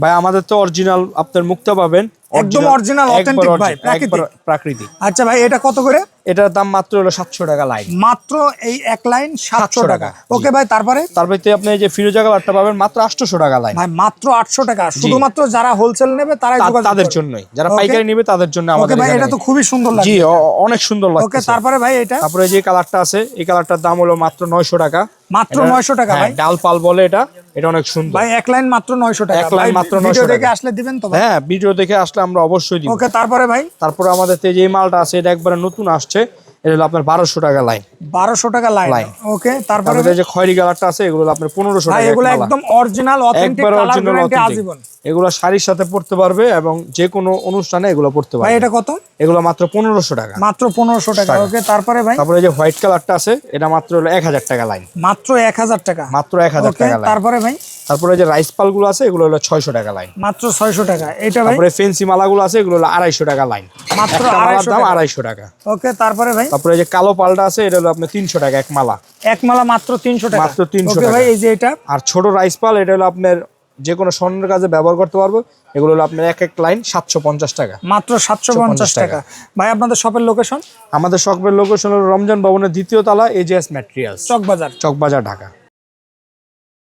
ভাই আমাদের তো অরিজিনাল আপনার মুক্তা পাবেন। একদম original, authentic ভাই, প্রাকৃতিক। প্রাকৃতিক। আচ্ছা ভাই এটা কত করে? এটার দাম মাত্র হলো সাতশো টাকা লাইন মাত্র এই এক লাইন 700 টাকা। টাকা, ওকে ভাই তারপরে? তারপরে তো আপনি এই যে ফিরোজা কালারটা পাবেন মাত্র আটশোশো টাকা লাইন ভাই মাত্র আটশো টাকা। শুধুমাত্র যারা হোলসেল নেবে তারাই তাদের জন্যই। যারা পাইকারি নেবে তাদের জন্য আমাদের ভাই এটা তো খুবই সুন্দর জি লাগে অনেক সুন্দর ওকে তারপরে ভাই এটা? তারপরে যে কালারটা আছে এই কালারটার দাম হলো মাত্র নয়শো টাকা। মাত্র 900 টাকা হ্যাঁ, ভাই। ডাল পাল বলে এটা। এটা অনেক সুন্দর। ভাই এক লাইন মাত্র নয়শো টাকা। এক লাইন মাত্র ভিডিও 900 দেখে আসলে দিবেন তো হ্যাঁ ভিডিও দেখে আসলে আমরা অবশ্যই দিব ওকে তারপরে ভাই? তারপরে আমাদের যে মালটা আছে এটা একবারে নতুন আসছে। এটা হলো আপনার বারোশো টাকা লাইন বারোশো টাকা লাইন। ওকে তারপরে যে খয়েরি কালারটা আছে এগুলো আপনার পনেরোশো টাকা এগুলো একদম অরিজিনাল অথেন্টিক একবার অরিজিনাল এগুলো শাড়ির সাথে পড়তে পারবে এবং যে কোনো অনুষ্ঠানে এগুলো পড়তে ভাই পারবে। এটা কত? এগুলো মাত্র পনেরোশো টাকা। মাত্র পনেরোশো টাকা। ওকে তারপরে ভাই? তারপরে এই যে হোয়াইট কালারটা আছে এটা মাত্র হলো এক হাজার টাকা লাইন মাত্র এক হাজার টাকা। মাত্র এক হাজার টাকা লাইন তারপরে ভাই? তারপরে যে রাইস পালগুলো আছে এগুলো হলো ছয়শো টাকা লাইন মাত্র ছয়শো টাকা। এটা তারপরে ফেন্সি মালাগুলো আছে এগুলো হলো আড়াইশো টাকা লাইন মাত্র মালার দাম আড়াইশো টাকা। ওকে তারপরে ভাই? তারপরে যে কালো পালটা আছে এটা হলো আপনার তিনশো টাকা এক মালা। এক মালা মাত্র তিনশো টাকা। মাত্র 300 ওকে টাকা। ভাই এই যে এটা? আর ছোট রাইস পাল এটা হলো আপনার যে কোনো স্বর্ণের কাজে ব্যবহার করতে পারব এগুলো হলো আপনার এক এক লাইন সাতশো পঞ্চাশ টাকা। মাত্র সাতশো পঞ্চাশ টাকা। ভাই আপনাদের শপের লোকেশন আমাদের শপের লোকেশন হলো রমজান ভবনের দ্বিতীয় তলা এজিএস ম্যাটেরিয়ালস চকবাজার। চকবাজার ঢাকা।